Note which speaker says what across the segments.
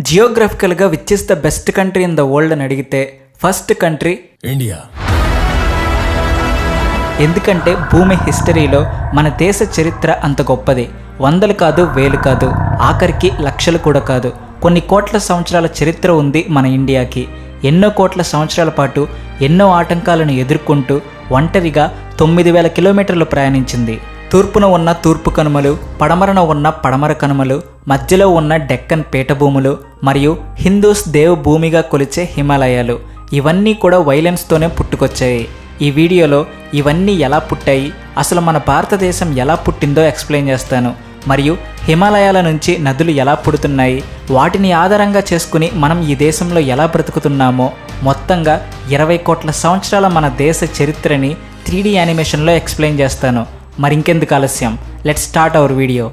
Speaker 1: జియోగ్రఫికల్గా which is the best country in the world అని అడిగితే first country
Speaker 2: India
Speaker 1: ఎందుకంటే భూమి హిస్టరీలో మన దేశ చరిత్ర అంత గొప్పది. వందలు కాదు వేలు కాదు ఆఖరికి లక్షలు కూడా కాదు. కొన్ని కోట్ల సంవత్సరాల చరిత్ర ఉంది మన ఇండియాకి. ఎన్నో కోట్ల సంవత్సరాల పాటు ఎన్నో ఆటంకాలను ఎదుర్కొంటూ ఒంటరిగా తొమ్మిది వేల కిలోమీటర్లు ప్రయాణించింది. తూర్పున ఉన్న తూర్పు కనుమలు పడమరన ఉన్న పడమర కనుమలు మధ్యలో ఉన్న డెక్కన్ పీఠభూములు మరియు హిందూస్ దేవ్ భూమిగా కొలిచే హిమాలయాలు. ఇవన్నీ కూడా వైలెన్స్తోనే పుట్టుకొచ్చాయి. ఈ వీడియోలో ఇవన్నీ ఎలా పుట్టాయి అసలు మన భారతదేశం ఎలా పుట్టిందో ఎక్స్ప్లెయిన్ చేస్తాను. మరియు హిమాలయాల నుంచి నదులు ఎలా పుడుతున్నాయి వాటిని ఆధారంగా చేసుకుని మనం ఈ దేశంలో ఎలా బ్రతుకుతున్నామో మొత్తంగా ఇరవై కోట్ల సంవత్సరాల మన దేశ చరిత్రని త్రీడీ యానిమేషన్లో ఎక్స్ప్లెయిన్ చేస్తాను. మరి ఇంకెందుకు ఆలస్యం? Let start our video.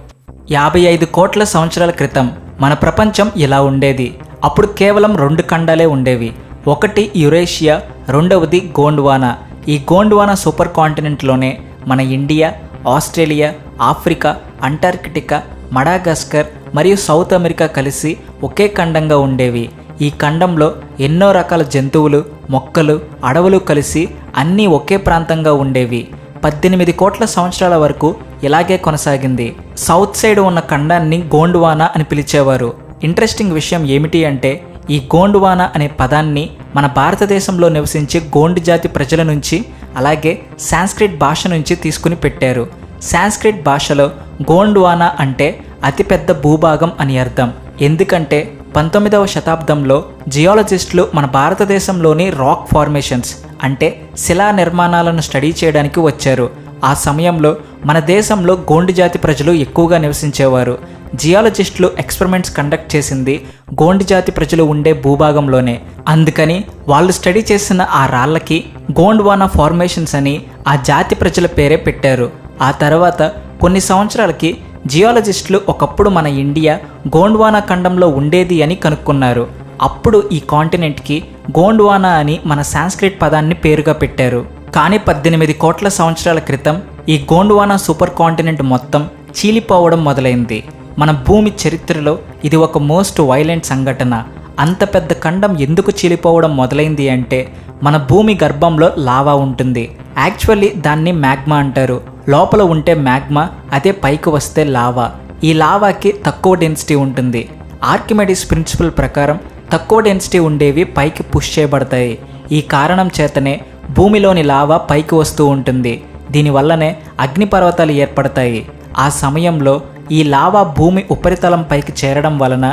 Speaker 1: యాభై ఐదు కోట్ల సంవత్సరాల క్రితం మన ప్రపంచం ఇలా ఉండేది. అప్పుడు కేవలం రెండు ఖండాలే ఉండేవి. ఒకటి యురేషియా రెండవది గోండ్వానా. ఈ గోండ్వానా సూపర్ కాంటినెంట్లోనే మన India Australia Africa Antarctica Madagascar మరియు సౌత్ అమెరికా కలిసి ఒకే ఖండంగా ఉండేవి. ఈ ఖండంలో ఎన్నో రకాల జంతువులు మొక్కలు అడవులు కలిసి అన్నీ ఒకే ప్రాంతంగా ఉండేవి. పద్దెనిమిది కోట్ల సంవత్సరాల వరకు ఇలాగే కొనసాగింది. సౌత్ సైడ్ ఉన్న ఖండాన్ని గోండువానా అని పిలిచేవారు. ఇంట్రెస్టింగ్ విషయం ఏమిటి అంటే ఈ గోండువానా అనే పదాన్ని మన భారతదేశంలో నివసించే గోండ్ జాతి ప్రజల నుంచి అలాగే సాంస్క్రిట్ భాష నుంచి తీసుకుని పెట్టారు. సాంస్క్రిట్ భాషలో గోండ్వానా అంటే అతిపెద్ద భూభాగం అని అర్థం. ఎందుకంటే పంతొమ్మిదవ శతాబ్దంలో జియాలజిస్టులు మన భారతదేశంలోని రాక్ ఫార్మేషన్స్ అంటే శిలా నిర్మాణాలను స్టడీ చేయడానికి వచ్చారు. ఆ సమయంలో మన దేశంలో గోండి జాతి ప్రజలు ఎక్కువగా నివసించేవారు. జియాలజిస్టులు ఎక్స్పెరిమెంట్స్ కండక్ట్ చేసింది గోండి జాతి ప్రజలు ఉండే భూభాగంలోనే. అందుకని వాళ్ళు స్టడీ చేసిన ఆ రాళ్ళకి గోండ్వానా ఫార్మేషన్స్ అని ఆ జాతి ప్రజల పేరే పెట్టారు. ఆ తర్వాత కొన్ని సంవత్సరాలకి జియాలజిస్టులు ఒకప్పుడు మన ఇండియా గోండ్వానా ఖండంలో ఉండేది అని కనుక్కున్నారు. అప్పుడు ఈ కాంటినెంట్కి గోండ్వానా అని మన సాంస్క్రిట్ పదాన్ని పేరుగా పెట్టారు. కానీ పద్దెనిమిది కోట్ల సంవత్సరాల క్రితం ఈ గోండ్వానా సూపర్ కాంటినెంట్ మొత్తం చీలిపోవడం మొదలైంది. మన భూమి చరిత్రలో ఇది ఒక మోస్ట్ వైలెంట్ సంఘటన. అంత పెద్ద ఖండం ఎందుకు చీలిపోవడం మొదలైంది అంటే మన భూమి గర్భంలో లావా ఉంటుంది. యాక్చువల్లీ దాన్ని మ్యాగ్మా అంటారు. లోపల ఉంటే మ్యాగ్మా అదే పైకి వస్తే లావా. ఈ లావాకి తక్కువ డెన్సిటీ ఉంటుంది. ఆర్కిమెడిస్ ప్రిన్సిపల్ ప్రకారం తక్కువ డెన్సిటీ ఉండేవి పైకి పుష్ చేయబడతాయి. ఈ కారణం చేతనే భూమిలోని లావా పైకి వస్తూ ఉంటుంది. దీనివల్లనే అగ్నిపర్వతాలు ఏర్పడతాయి. ఆ సమయంలో ఈ లావా భూమి ఉపరితలం పైకి చేరడం వలన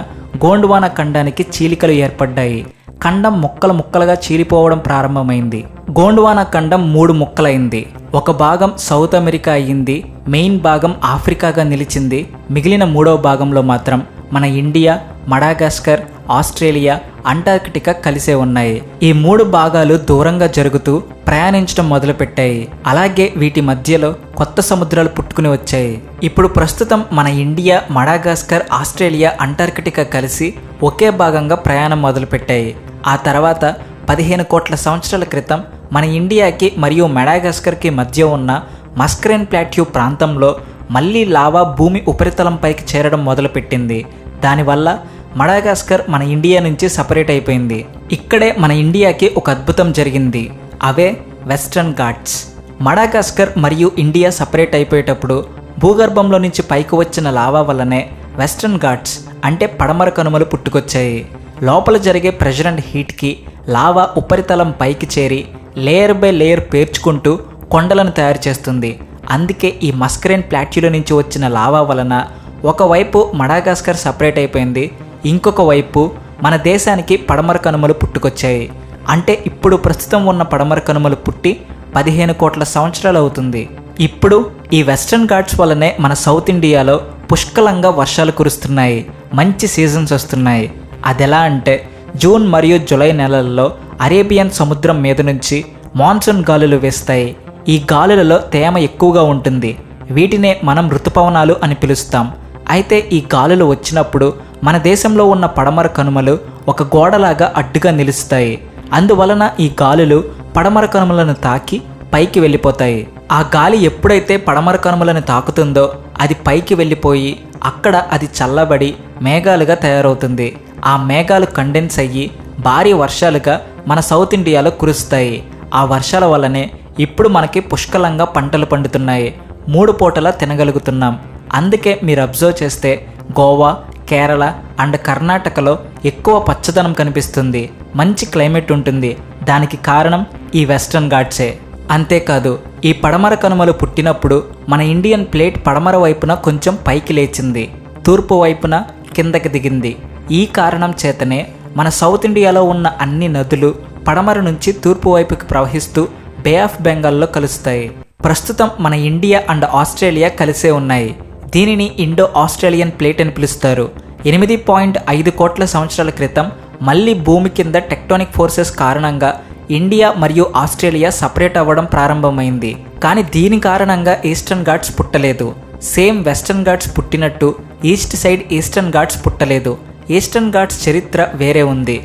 Speaker 1: గోండువాన ఖండానికి చీలికలు ఏర్పడ్డాయి. ఖండం ముక్కలు ముక్కలుగా చీలిపోవడం ప్రారంభమైంది. గోండువాన ఖండం మూడు ముక్కలైంది. ఒక భాగం సౌత్ అమెరికా అయ్యింది మెయిన్ భాగం ఆఫ్రికాగా నిలిచింది మిగిలిన మూడవ భాగంలో మాత్రం మన ఇండియా మడాగాస్కర్ ఆస్ట్రేలియా అంటార్కిటికా కలిసే ఉన్నాయి. ఈ మూడు భాగాలు దూరంగా జరుగుతూ ప్రయాణించడం మొదలుపెట్టాయి. అలాగే వీటి మధ్యలో కొత్త సముద్రాలు పుట్టుకుని వచ్చాయి. ఇప్పుడు ప్రస్తుతం మన ఇండియా మడాగాస్కర్ ఆస్ట్రేలియా అంటార్కిటికా కలిసి ఒకే భాగంగా ప్రయాణం మొదలుపెట్టాయి. ఆ తర్వాత పదిహేను కోట్ల సంవత్సరాల క్రితం మన ఇండియాకి మరియు మెడాగాస్కర్కి మధ్య ఉన్న మస్క్రెన్ ప్లాట్యూ ప్రాంతంలో మళ్ళీ లావా భూమి ఉపరితలంపైకి చేరడం మొదలుపెట్టింది. దానివల్ల మడాగాస్కర్ మన ఇండియా నుంచి సపరేట్ అయిపోయింది. ఇక్కడే మన ఇండియాకి ఒక అద్భుతం జరిగింది. అవే వెస్ట్రన్ ఘాట్స్. మడాగాస్కర్ మరియు ఇండియా సపరేట్ అయిపోయేటప్పుడు భూగర్భంలో నుంచి పైకి వచ్చిన లావా వల్లనే వెస్ట్రన్ ఘాట్స్ అంటే పడమర కనుమలు పుట్టుకొచ్చాయి. లోపల జరిగే ప్రెషర్ అండ్ హీట్కి లావా ఉపరితలం పైకి చేరి లేయర్ బై లేయర్ పేర్చుకుంటూ కొండలను తయారు చేస్తుంది. అందుకే ఈ మస్కరేన్ ప్లాట్యూలో నుంచి వచ్చిన లావా వలన ఒకవైపు మడాగాస్కర్ సపరేట్ అయిపోయింది ఇంకొక వైపు మన దేశానికి పడమర కనుమలు పుట్టుకొచ్చాయి. అంటే ఇప్పుడు ప్రస్తుతం ఉన్న పడమర కనుమలు పుట్టి పదిహేను కోట్ల సంవత్సరాలు అవుతుంది. ఇప్పుడు ఈ వెస్ట్రన్ ఘాట్స్ వల్లనే మన సౌత్ ఇండియాలో పుష్కలంగా వర్షాలు కురుస్తున్నాయి మంచి సీజన్స్ వస్తున్నాయి. అదెలా అంటే జూన్ మరియు జూలై నెలల్లో అరేబియన్ సముద్రం మీద నుంచి మాన్సూన్ గాలులు వేస్తాయి. ఈ గాలులలో తేమ ఎక్కువగా ఉంటుంది. వీటినే మనం ఋతుపవనాలు అని పిలుస్తాం. అయితే ఈ గాలులు వచ్చినప్పుడు మన దేశంలో ఉన్న పడమర కనుమలు ఒక గోడలాగా అడ్డుగా నిలుస్తాయి. అందువలన ఈ గాలులు పడమర కనుమలను తాకి పైకి వెళ్ళిపోతాయి. ఆ గాలి ఎప్పుడైతే పడమర కనుమలను తాకుతుందో అది పైకి వెళ్ళిపోయి అక్కడ అది చల్లబడి మేఘాలుగా తయారవుతుంది. ఆ మేఘాలు కండెన్స్ అయ్యి భారీ వర్షాలుగా మన సౌత్ ఇండియాలో కురుస్తాయి. ఆ వర్షాల వల్లనే ఇప్పుడు మనకి పుష్కలంగా పంటలు పండుతున్నాయి. మూడు పూటలా తినగలుగుతున్నాం. అందుకే మీరు అబ్జర్వ్ చేస్తే గోవా కేరళ అండ్ కర్ణాటకలో ఎక్కువ పచ్చదనం కనిపిస్తుంది. మంచి క్లైమేట్ ఉంటుంది. దానికి కారణం ఈ వెస్ట్రన్ ఘాట్సే. అంతేకాదు ఈ పడమర కనుమలు పుట్టినప్పుడు మన ఇండియన్ ప్లేట్ పడమర వైపున కొంచెం పైకి లేచింది. తూర్పు వైపున కిందకి దిగింది. ఈ కారణం చేతనే మన సౌత్ ఇండియాలో ఉన్న అన్ని నదులు పడమర నుంచి తూర్పు వైపుకి ప్రవహిస్తూ బే ఆఫ్ బెంగాల్లో కలుస్తాయి. ప్రస్తుతం మన ఇండియా అండ్ ఆస్ట్రేలియా కలిసే ఉన్నాయి. దీనిని ఇండో ఆస్ట్రేలియన్ ప్లేట్ అని పిలుస్తారు. ఎనిమిది పాయింట్ ఐదు కోట్ల సంవత్సరాల క్రితం మళ్ళీ భూమి కింద టెక్టోనిక్ ఫోర్సెస్ కారణంగా ఇండియా మరియు ఆస్ట్రేలియా సపరేట్ అవ్వడం ప్రారంభమైంది. కానీ దీని కారణంగా ఈస్టర్న్ ఘాట్స్ పుట్టలేదు. సేమ్ వెస్టర్న్ ఘాట్స్ పుట్టినట్టు ఈస్ట్ సైడ్ ఈస్టర్న్ ఘాట్స్ పుట్టలేదు. ఈస్టర్న్ ఘాట్స్ చరిత్ర వేరే ఉంది.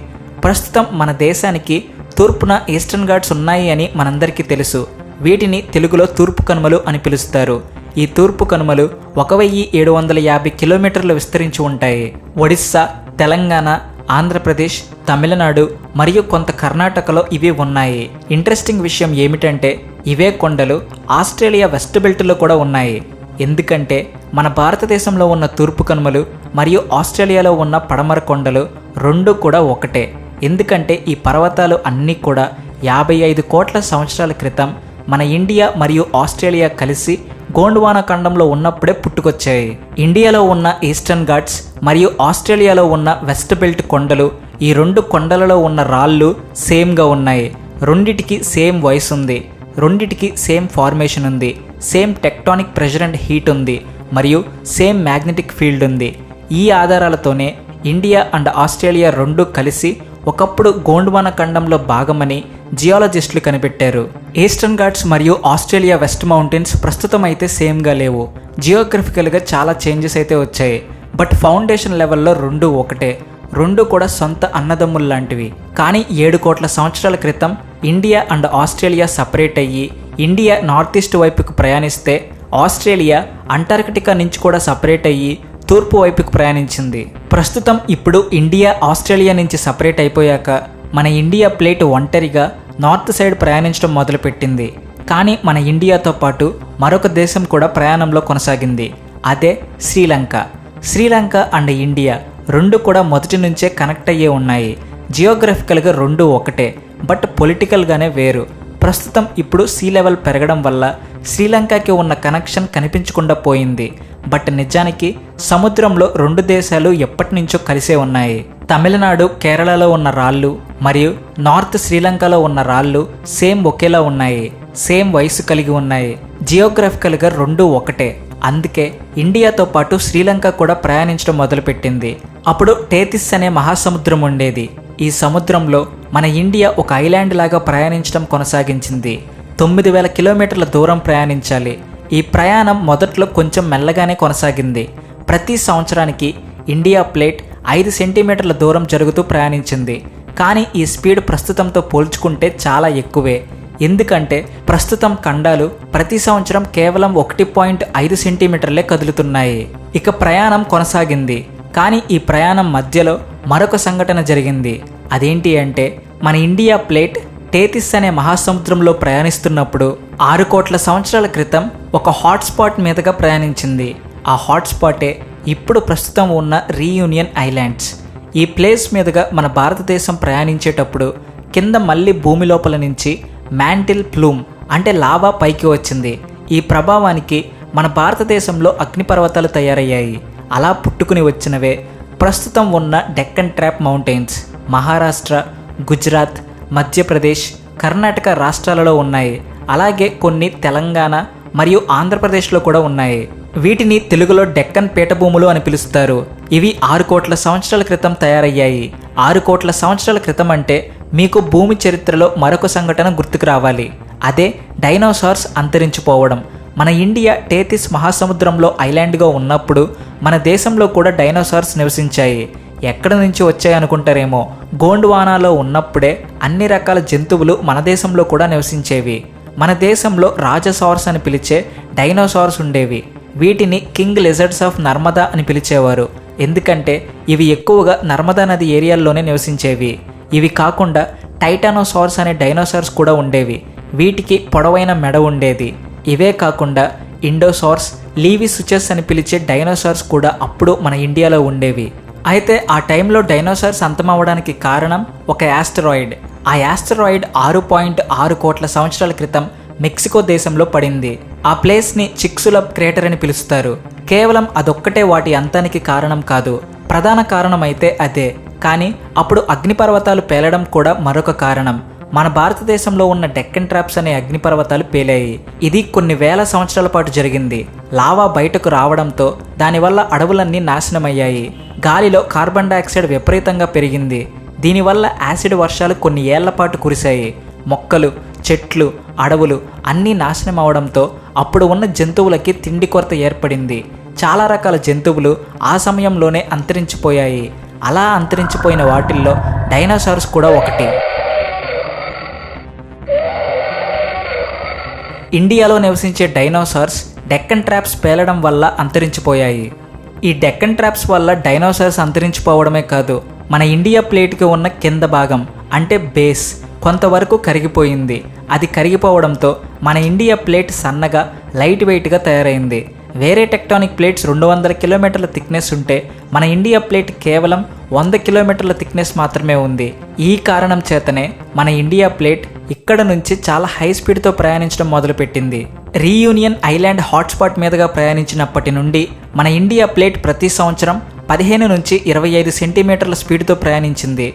Speaker 1: ప్రస్తుతం మన దేశానికి తూర్పున ఈస్టర్న్ ఘాట్స్ ఉన్నాయి అని మనందరికీ తెలుసు. వీటిని తెలుగులో తూర్పు కనుమలు అని పిలుస్తారు. ఈ తూర్పు కనుమలు ఒక వెయ్యి ఏడు వందల యాభై కిలోమీటర్లు విస్తరించి ఉంటాయి. ఒడిస్సా తెలంగాణ ఆంధ్రప్రదేశ్ తమిళనాడు మరియు కొంత కర్ణాటకలో ఇవి ఉన్నాయి. ఇంట్రెస్టింగ్ విషయం ఏమిటంటే ఇవే కొండలు ఆస్ట్రేలియా వెస్ట్ బెల్ట్లో కూడా ఉన్నాయి. ఎందుకంటే మన భారతదేశంలో ఉన్న తూర్పు కనుమలు మరియు ఆస్ట్రేలియాలో ఉన్న పడమర కొండలు రెండు కూడా ఒకటే. ఎందుకంటే ఈ పర్వతాలు అన్నీ కూడా యాభై ఐదు కోట్ల సంవత్సరాల క్రితం మన ఇండియా మరియు ఆస్ట్రేలియా కలిసి గోండ్వానా ఖండంలో ఉన్నప్పుడే పుట్టుకొచ్చాయి. ఇండియాలో ఉన్న ఈస్టర్న్ ఘాట్స్ మరియు ఆస్ట్రేలియాలో ఉన్న వెస్ట్ బెల్ట్ కొండలు ఈ రెండు కొండలలో ఉన్న రాళ్ళు సేమ్గా ఉన్నాయి. రెండిటికి సేమ్ వయసు ఉంది. రెండిటికి సేమ్ ఫార్మేషన్ ఉంది. Same tectonic pressure and heat ఉంది మరియు సేమ్ మ్యాగ్నెటిక్ ఫీల్డ్ ఉంది. ఈ ఆధారాలతోనే ఇండియా అండ్ ఆస్ట్రేలియా రెండు కలిసి ఒకప్పుడు గోండ్వాన ఖండంలో భాగమని జియాలజిస్టులు కనిపెట్టారు. ఈస్టర్న్ ఘాట్స్ మరియు ఆస్ట్రేలియా వెస్ట్ మౌంటైన్స్ ప్రస్తుతం అయితే సేమ్గా లేవు. జియోగ్రఫికల్గా చాలా చేంజెస్ అయితే వచ్చాయి. బట్ ఫౌండేషన్ లెవెల్లో రెండు ఒకటే. రెండు కూడా సొంత అన్నదమ్ములు లాంటివి. కానీ ఏడు కోట్ల సంవత్సరాల క్రితం ఇండియా అండ్ ఆస్ట్రేలియా సపరేట్ అయ్యి ఇండియా నార్త్ ఈస్ట్ వైపుకు ప్రయాణిస్తే ఆస్ట్రేలియా అంటార్కిటికా నుంచి కూడా సపరేట్ అయ్యి తూర్పు వైపుకు ప్రయాణించింది. ప్రస్తుతం ఇప్పుడు ఇండియా ఆస్ట్రేలియా నుంచి సపరేట్ అయిపోయాక మన ఇండియా ప్లేట్ ఒంటరిగా నార్త్ సైడ్ ప్రయాణించడం మొదలుపెట్టింది. కానీ మన ఇండియాతో పాటు మరొక దేశం కూడా ప్రయాణంలో కొనసాగింది. అదే శ్రీలంక. శ్రీలంక అండ్ ఇండియా రెండు కూడా మొదటి నుంచే కనెక్ట్ అయ్యే ఉన్నాయి. జియోగ్రఫికల్గా రెండు ఒకటే బట్ పొలిటికల్గానే వేరు. ప్రస్తుతం ఇప్పుడు సీ లెవెల్ పెరగడం వల్ల శ్రీలంకకి ఉన్న కనెక్షన్ కనిపించకుండా పోయింది. బట్ నిజానికి సముద్రంలో రెండు దేశాలు ఎప్పటి నుంచో కలిసే ఉన్నాయి. తమిళనాడు కేరళలో ఉన్న రాళ్ళు మరియు నార్త్ శ్రీలంకలో ఉన్న రాళ్ళు సేమ్ ఒకేలా ఉన్నాయి. సేమ్ వయసు కలిగి ఉన్నాయి. జియోగ్రఫికల్గా రెండు ఒకటే. అందుకే ఇండియాతో పాటు శ్రీలంక కూడా ప్రయాణించడం మొదలుపెట్టింది. అప్పుడు టేతిస్ అనే మహాసముద్రం ఉండేది. ఈ సముద్రంలో మన ఇండియా ఒక ఐలాండ్ లాగా ప్రయాణించడం కొనసాగించింది. తొమ్మిది వేల కిలోమీటర్ల దూరం ప్రయాణించాలి. ఈ ప్రయాణం మొదట్లో కొంచెం మెల్లగానే కొనసాగింది. ప్రతి సంవత్సరానికి ఇండియా ప్లేట్ ఐదు సెంటీమీటర్ల దూరం జరుగుతూ ప్రయాణించింది. కానీ ఈ స్పీడ్ ప్రస్తుతంతో పోల్చుకుంటే చాలా ఎక్కువే. ఎందుకంటే ప్రస్తుతం ఖండాలు ప్రతి సంవత్సరం కేవలం ఒకటి పాయింట్ ఐదు సెంటీమీటర్లే కదులుతున్నాయి. ఇక ప్రయాణం కొనసాగింది. కానీ ఈ ప్రయాణం మధ్యలో మరొక సంఘటన జరిగింది. అదేంటి అంటే మన ఇండియా ప్లేట్ టేతిస్ అనే మహాసముద్రంలో ప్రయాణిస్తున్నప్పుడు ఆరు కోట్ల సంవత్సరాల క్రితం ఒక హాట్స్పాట్ మీదుగా ప్రయాణించింది. ఆ హాట్స్పాటే ఇప్పుడు ప్రస్తుతం ఉన్న రీయూనియన్ ఐలాండ్స్. ఈ ప్లేస్ మీదుగా మన భారతదేశం ప్రయాణించేటప్పుడు కింద మళ్ళీ భూమి లోపల నుంచి మ్యాంటిల్ ప్లూమ్ అంటే లావా పైకి వచ్చింది. ఈ ప్రభావానికి మన భారతదేశంలో అగ్నిపర్వతాలు తయారయ్యాయి. అలా పుట్టుకుని వచ్చినవే ప్రస్తుతం ఉన్న డెక్కన్ ట్రాప్ మౌంటైన్స్. మహారాష్ట్ర గుజరాత్ మధ్యప్రదేశ్ కర్ణాటక రాష్ట్రాలలో ఉన్నాయి. అలాగే కొన్ని తెలంగాణ మరియు ఆంధ్రప్రదేశ్లో కూడా ఉన్నాయి. వీటిని తెలుగులో డెక్కన్ పీఠభూములు అని పిలుస్తారు. ఇవి ఆరు కోట్ల సంవత్సరాల క్రితం తయారయ్యాయి. ఆరు కోట్ల సంవత్సరాల క్రితం అంటే మీకు భూమి చరిత్రలో మరొక సంఘటన గుర్తుకు రావాలి. అదే డైనోసార్స్ అంతరించిపోవడం. మన ఇండియా టేతిస్ మహాసముద్రంలో ఐలాండ్గా ఉన్నప్పుడు మన దేశంలో కూడా డైనోసార్స్ నివసించాయి. ఎక్కడ నుంచి వచ్చాయి అనుకుంటారేమో గోండ్వానాలో ఉన్నప్పుడే అన్ని రకాల జంతువులు మన దేశంలో కూడా నివసించేవి. మన దేశంలో రాజసార్స్ అని పిలిచే డైనోసార్స్ ఉండేవి. వీటిని కింగ్ లెజర్డ్స్ ఆఫ్ నర్మదా అని పిలిచేవారు. ఎందుకంటే ఇవి ఎక్కువగా నర్మదా నది ఏరియాల్లోనే నివసించేవి. ఇవి కాకుండా టైటానోసార్స్ అనే డైనోసార్స్ కూడా ఉండేవి. వీటికి పొడవైన మెడ ఉండేది. ఇవే కాకుండా ఇండోసార్స్ లీవిసుచెస్ అని పిలిచే డైనోసార్స్ కూడా అప్పుడు మన ఇండియాలో ఉండేవి. అయితే ఆ టైంలో డైనోసార్స్ అంతమవడానికి కారణం ఒక యాస్టరాయిడ్. ఆ యాస్టరాయిడ్ ఆరు పాయింట్ ఆరు కోట్ల సంవత్సరాల క్రితం మెక్సికో దేశంలో పడింది. ఆ ప్లేస్ని చిక్సులబ్ క్రేటర్ అని పిలుస్తారు. కేవలం అదొక్కటే వాటి అంతానికి కారణం కాదు. ప్రధాన కారణం అయితే అదే. కానీ అప్పుడు అగ్నిపర్వతాలు పేలడం కూడా మరొక కారణం. మన భారతదేశంలో ఉన్న డెక్కన్ ట్రాప్స్ అనే అగ్నిపర్వతాలు పేలాయి. ఇది కొన్ని వేల సంవత్సరాల పాటు జరిగింది. లావా బయటకు రావడంతో దానివల్ల అడవులన్నీ నాశనమయ్యాయి. గాలిలో కార్బన్ డైఆక్సైడ్ విపరీతంగా పెరిగింది. దీనివల్ల యాసిడ్ వర్షాలు కొన్ని ఏళ్ళ పాటు కురిశాయి. మొక్కలు చెట్లు అడవులు అన్నీ నాశనం అవడంతో అప్పుడు ఉన్న జంతువులకి తిండి కొరత ఏర్పడింది. చాలా రకాల జంతువులు ఆ సమయంలోనే అంతరించిపోయాయి. అలా అంతరించిపోయిన వాటిల్లో డైనోసార్స్ కూడా ఒకటి. ఇండియాలో నివసించే డైనోసార్స్ డెక్కన్ ట్రాప్స్ పేలడం వల్ల అంతరించిపోయాయి. ఈ డెక్కన్ ట్రాప్స్ వల్ల డైనోసార్స్ అంతరించిపోవడమే కాదు మన ఇండియా ప్లేట్కి ఉన్న కింద భాగం అంటే బేస్ కొంతవరకు కరిగిపోయింది. అది కరిగిపోవడంతో మన ఇండియా ప్లేట్ సన్నగా లైట్ వెయిట్గా తయారైంది. వేరే టెక్టానిక్ ప్లేట్స్ రెండు వందల కిలోమీటర్ల థిక్నెస్ ఉంటే మన ఇండియా ప్లేట్ కేవలం వంద కిలోమీటర్ల థిక్నెస్ మాత్రమే ఉంది. ఈ కారణం చేతనే మన ఇండియా ప్లేట్ ఇక్కడ నుంచి చాలా హై స్పీడ్తో ప్రయాణించడం మొదలుపెట్టింది. రీయూనియన్ ఐలాండ్ హాట్స్పాట్ మీదుగా ప్రయాణించినప్పటి నుండి మన ఇండియా ప్లేట్ ప్రతి సంవత్సరం పదిహేను నుంచి ఇరవై ఐదు సెంటీమీటర్ల స్పీడ్తో ప్రయాణించింది.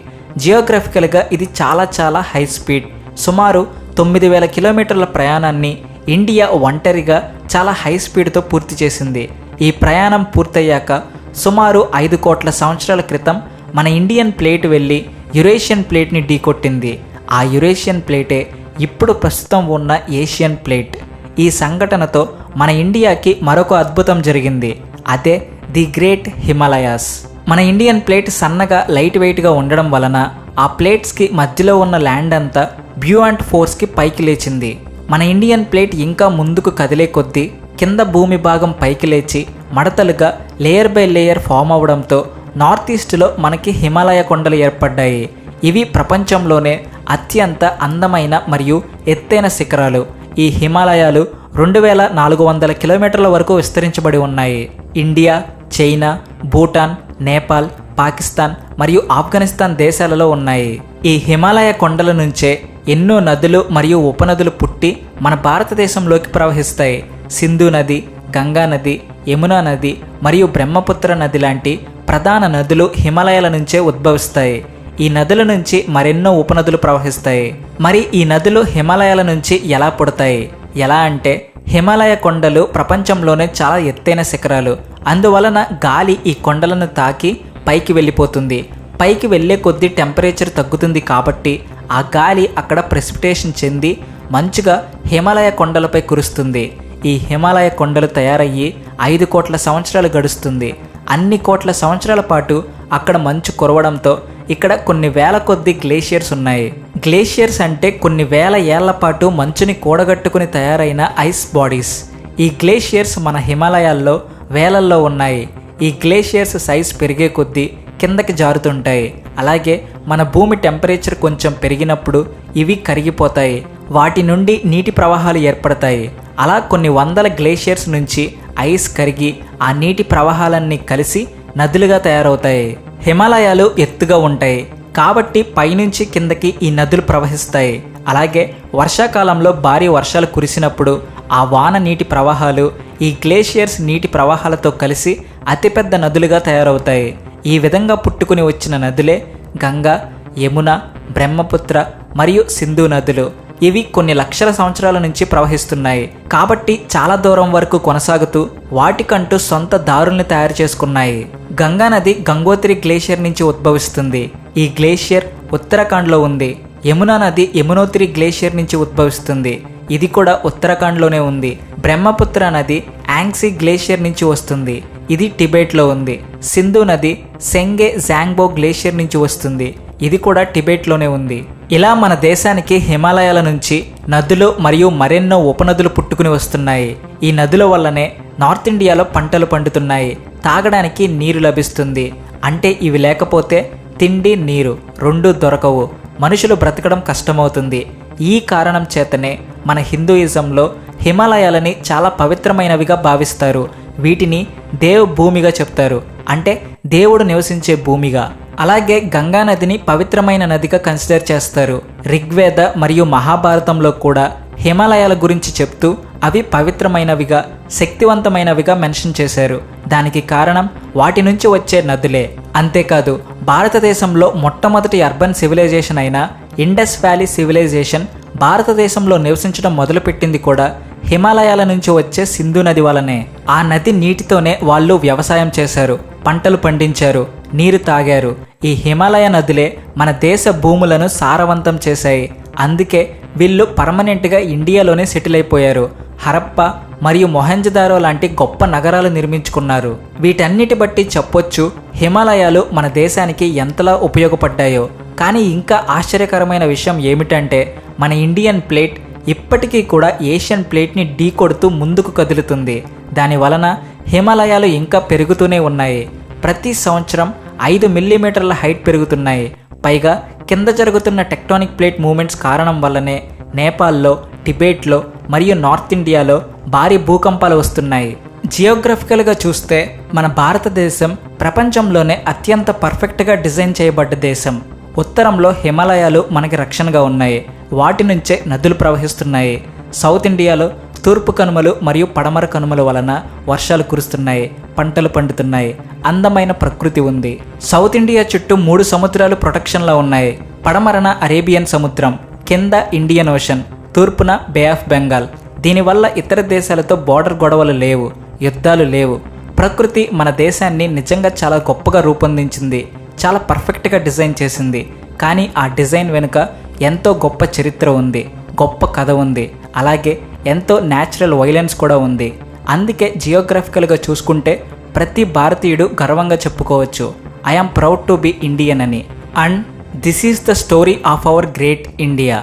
Speaker 1: జియోగ్రఫికల్గా ఇది చాలా చాలా హై స్పీడ్ సుమారు తొమ్మిది వేల కిలోమీటర్ల ప్రయాణాన్ని ఇండియా ఒంటరిగా చాలా హై స్పీడ్తో పూర్తి చేసింది. ఈ ప్రయాణం పూర్తయ్యాక సుమారు ఐదు కోట్ల సంవత్సరాల క్రితం మన ఇండియన్ ప్లేట్ వెళ్ళి యురేషియన్ ప్లేట్ని ఢీకొట్టింది. ఆ యురేషియన్ ప్లేటే ఇప్పుడు ప్రస్తుతం ఉన్న ఏషియన్ ప్లేట్. ఈ సంఘటనతో మన ఇండియాకి మరొక అద్భుతం జరిగింది. అదే ది గ్రేట్ హిమాలయాస్. మన ఇండియన్ ప్లేట్ సన్నగా లైట్ వెయిట్గా ఉండడం వలన ఆ ప్లేట్స్కి మధ్యలో ఉన్న ల్యాండ్ అంతా బ్యూ అండ్ ఫోర్స్కి పైకి లేచింది. మన ఇండియన్ ప్లేట్ ఇంకా ముందుకు కదిలే కొద్దీ కింద భూమి భాగం పైకి లేచి మడతలుగా లేయర్ బై లేయర్ ఫామ్ అవడంతో నార్త్ ఈస్ట్లో మనకి హిమాలయ కొండలు ఏర్పడ్డాయి. ఇవి ప్రపంచంలోనే అత్యంత అందమైన మరియు ఎత్తైన శిఖరాలు. ఈ హిమాలయాలు రెండు వేల నాలుగు వందల కిలోమీటర్ల వరకు విస్తరించబడి ఉన్నాయి. ఇండియా చైనా భూటాన్ నేపాల్ పాకిస్తాన్ మరియు ఆఫ్ఘనిస్తాన్ దేశాలలో ఉన్నాయి. ఈ హిమాలయ కొండల నుంచే ఎన్నో నదులు మరియు ఉపనదులు పుట్టి మన భారతదేశంలోకి ప్రవహిస్తాయి. సింధు నది గంగా నది యమునా నది మరియు బ్రహ్మపుత్ర నది లాంటి ప్రధాన నదులు హిమాలయాల నుంచే ఉద్భవిస్తాయి. ఈ నదుల నుంచి మరెన్నో ఉపనదులు ప్రవహిస్తాయి. మరి ఈ నదులు హిమాలయాల నుంచి ఎలా పుడతాయి? ఎలా అంటే హిమాలయ కొండలు ప్రపంచంలోనే చాలా ఎత్తైన శిఖరాలు. అందువలన గాలి ఈ కొండలను తాకి పైకి వెళ్ళిపోతుంది. పైకి వెళ్ళే కొద్దీ టెంపరేచర్ తగ్గుతుంది కాబట్టి ఆ గాలి అక్కడ ప్రెసిపిటేషన్ చెంది మంచుగా హిమాలయ కొండలపై కురుస్తుంది. ఈ హిమాలయ కొండలు తయారయ్యి ఐదు కోట్ల సంవత్సరాలు గడుస్తుంది. అన్ని కోట్ల సంవత్సరాల పాటు అక్కడ మంచు కురవడంతో ఇక్కడ కొన్ని వేల కొద్ది గ్లేషియర్స్ ఉన్నాయి. గ్లేషియర్స్ అంటే కొన్ని వేల ఏళ్ళ పాటు మంచుని కూడగట్టుకుని తయారైన ఐస్ బాడీస్. ఈ గ్లేషియర్స్ మన హిమాలయాల్లో వేలల్లో ఉన్నాయి. ఈ గ్లేషియర్స్ సైజ్ పెరిగే కొద్దీ కిందకి జారుతుంటాయి. అలాగే మన భూమి టెంపరేచర్ కొంచెం పెరిగినప్పుడు ఇవి కరిగిపోతాయి. వాటి నుండి నీటి ప్రవాహాలు ఏర్పడతాయి. అలా కొన్ని వందల గ్లేషియర్స్ నుంచి ఐస్ కరిగి ఆ నీటి ప్రవాహాలన్నీ కలిసి నదులుగా తయారవుతాయి. హిమాలయాలు ఎత్తుగా ఉంటాయి. కాబట్టి పైనుంచి కిందకి ఈ నదులు ప్రవహిస్తాయి. అలాగే వర్షాకాలంలో భారీ వర్షాలు కురిసినప్పుడు ఆ వాన నీటి ప్రవాహాలు ఈ గ్లేషియర్స్ నీటి ప్రవాహాలతో కలిసి అతిపెద్ద నదులుగా తయారవుతాయి. ఈ విధంగా పుట్టుకుని వచ్చిన నదులే గంగా యమున బ్రహ్మపుత్ర మరియు సింధు నదులు. ఇవి కొన్ని లక్షల సంవత్సరాల నుంచి ప్రవహిస్తున్నాయి. కాబట్టి చాలా దూరం వరకు కొనసాగుతూ వాటికంటూ సొంత దారుల్ని తయారు చేసుకున్నాయి. గంగా నది గంగోత్రి గ్లేషియర్ నుంచి ఉద్భవిస్తుంది. ఈ గ్లేషియర్ ఉత్తరాఖండ్లో ఉంది. యమునా నది యమునోత్రి గ్లేషియర్ నుంచి ఉద్భవిస్తుంది. ఇది కూడా ఉత్తరాఖండ్లోనే ఉంది. బ్రహ్మపుత్ర నది యాంగ్సీ గ్లేషియర్ నుంచి వస్తుంది. ఇది టిబెట్లో ఉంది. సింధు నది సెంగే జాంగ్బో గ్లేషియర్ నుంచి వస్తుంది. ఇది కూడా టిబెట్లోనే ఉంది. ఇలా మన దేశానికి హిమాలయాల నుంచి నదులు మరియు మరెన్నో ఉపనదులు పుట్టుకుని వస్తున్నాయి. ఈ నదుల వల్లనే నార్త్ ఇండియాలో పంటలు పండుతున్నాయి. తాగడానికి నీరు లభిస్తుంది. అంటే ఇవి లేకపోతే తిండి నీరు రెండూ దొరకవు. మనుషులు బ్రతకడం కష్టమవుతుంది. ఈ కారణం చేతనే మన హిందూయిజంలో హిమాలయాలని చాలా పవిత్రమైనవిగా భావిస్తారు. వీటిని దేవ్ భూమిగా చెప్తారు. అంటే దేవుడు నివసించే భూమిగా. అలాగే గంగా నదిని పవిత్రమైన నదిగా కన్సిడర్ చేస్తారు. ఋగ్వేద మరియు మహాభారతంలో కూడా హిమాలయాల గురించి చెప్తూ అవి పవిత్రమైనవిగా శక్తివంతమైనవిగా మెన్షన్ చేశారు. దానికి కారణం వాటి నుంచి వచ్చే నదులే. అంతేకాదు భారతదేశంలో మొట్టమొదటి అర్బన్ సివిలైజేషన్ అయిన ఇండస్ వ్యాలీ సివిలైజేషన్ భారతదేశంలో నివసించడం మొదలుపెట్టింది కూడా హిమాలయాల నుంచి వచ్చే సింధు నది వలనే ఆ నది నీటితోనే వాళ్ళు వ్యవసాయం చేశారు పంటలు పండించారు నీరు తాగారు. ఈ హిమాలయ నదులే మన దేశ భూములను సారవంతం చేశాయి. అందుకే వీళ్ళు పర్మనెంట్గా ఇండియాలోనే సెటిల్ అయిపోయారు. హరప్ప మరియు మొహంజదారో లాంటి గొప్ప నగరాలు నిర్మించుకున్నారు. వీటన్నిటి బట్టి చెప్పొచ్చు హిమాలయాలు మన దేశానికి ఎంతలా ఉపయోగపడ్డాయో. కానీ ఇంకా ఆశ్చర్యకరమైన విషయం ఏమిటంటే మన ఇండియన్ ప్లేట్ ఇప్పటికీ కూడా ఏషియన్ ప్లేట్ని ఢీ కొడుతూ ముందుకు కదులుతుంది. దాని వలన హిమాలయాలు ఇంకా పెరుగుతూనే ఉన్నాయి. ప్రతి సంవత్సరం ఐదు మిల్లీమీటర్ల హైట్ పెరుగుతున్నాయి. పైగా కింద జరుగుతున్న టెక్టానిక్ ప్లేట్ మూమెంట్స్ కారణం వల్లనే నేపాల్లో టిబెట్లో మరియు నార్త్ ఇండియాలో భారీ భూకంపాలు వస్తున్నాయి. జియోగ్రఫికల్గా చూస్తే మన భారతదేశం ప్రపంచంలోనే అత్యంత పర్ఫెక్ట్గా డిజైన్ చేయబడ్డ దేశం. ఉత్తరంలో హిమాలయాలు మనకి రక్షణగా ఉన్నాయి. వాటి నుంచే నదులు ప్రవహిస్తున్నాయి. సౌత్ ఇండియాలో తూర్పు కనుమలు మరియు పడమర కనుమల వలన వర్షాలు కురుస్తున్నాయి పంటలు పండుతున్నాయి అందమైన ప్రకృతి ఉంది. సౌత్ ఇండియా చుట్టూ మూడు సముద్రాలు ప్రొటెక్షన్లో ఉన్నాయి. పడమరన అరేబియన్ సముద్రం కింద ఇండియన్ ఓషన్ తూర్పున బే ఆఫ్ బెంగాల్. దీనివల్ల ఇతర దేశాలతో బోర్డర్ గొడవలు లేవు యుద్ధాలు లేవు. ప్రకృతి మన దేశాన్ని నిజంగా చాలా గొప్పగా రూపొందించింది చాలా పర్ఫెక్ట్గా డిజైన్ చేసింది. కానీ ఆ డిజైన్ వెనుక ఎంతో గొప్ప చరిత్ర ఉంది గొప్ప కథ ఉంది అలాగే ఎంతో న్యాచురల్ వైలెన్స్ కూడా ఉంది. అందుకే జియోగ్రఫికల్గా చూసుకుంటే ప్రతి భారతీయుడు గర్వంగా చెప్పుకోవచ్చు. I am proud to be Indian అని. And this is the story of our great India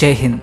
Speaker 1: జై హింద్